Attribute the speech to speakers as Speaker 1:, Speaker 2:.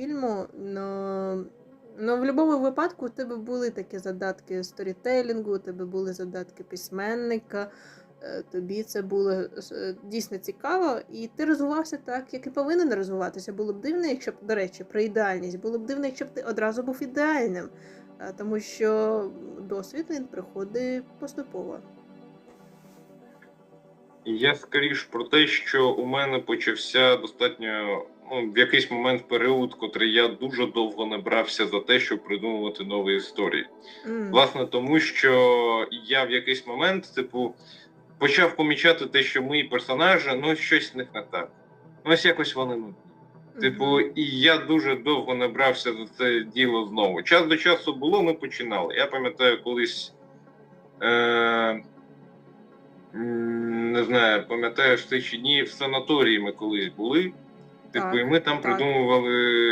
Speaker 1: фільму. Но, но в будь-якому випадку у тебе були такі задатки сторітелінгу, у тебе були задатки письменника. е, Тобі це було е, дійсно цікаво, і ти розвивався так, як і повинен розвиватися. Було б дивно, якщо б, до речі, про ідеальність, було б дивно, якщо б ти одразу був ідеальним, е, тому що досвід він приходить поступово.
Speaker 2: Я скоріш про те, що у мене почався достатньо ну, в якийсь момент період, котрий я дуже довго не брався за те, щоб придумувати нові історії.
Speaker 1: М.
Speaker 2: Власне, тому що я в якийсь момент, типу, почав помічати те, що мої персонажі, ну, щось в них не так. Ну, ось якось вони нудні. Типу,
Speaker 1: Мгм.
Speaker 2: і я дуже довго не брався за це діло знову. Час до часу було, ми починали. Я пам'ятаю, колись. Е- не знаю, пам'ятаєш ти чи ні, в санаторії ми колись були. Типу, і ми там
Speaker 1: так.
Speaker 2: придумували